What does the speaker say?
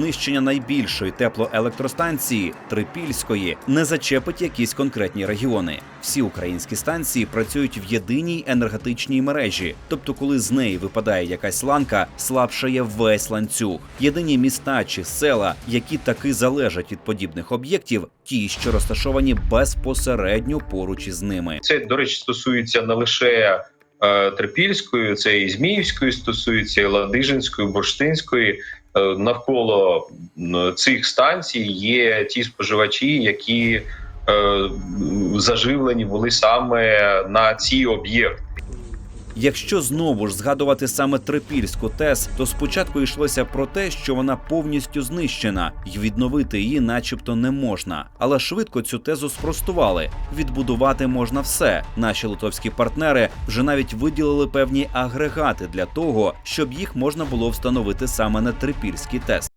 Знищення найбільшої теплоелектростанції Трипільської не зачепить якісь конкретні регіони. Всі українські станції працюють в єдиній енергетичній мережі. Тобто, коли з неї випадає якась ланка, слабшає весь ланцюг. Єдині міста чи села, які таки залежать від подібних об'єктів, ті, що розташовані безпосередньо поруч із ними. Це, до речі, стосується не лише е, Трипільської, це і Зміївської стосується, і Ладижинської, Бурштинської. Е, навколо цих станцій є ті споживачі, які е, заживлені були саме на ці об'єкти. Якщо знову ж згадувати саме Трипільську ТЕС, то спочатку йшлося про те, що вона повністю знищена, і відновити її, начебто, не можна. Але швидко цю тезу спростували. Відбудувати можна все. Наші литовські партнери вже навіть виділили певні агрегати для того, щоб їх можна було встановити саме на Трипільській ТЕС.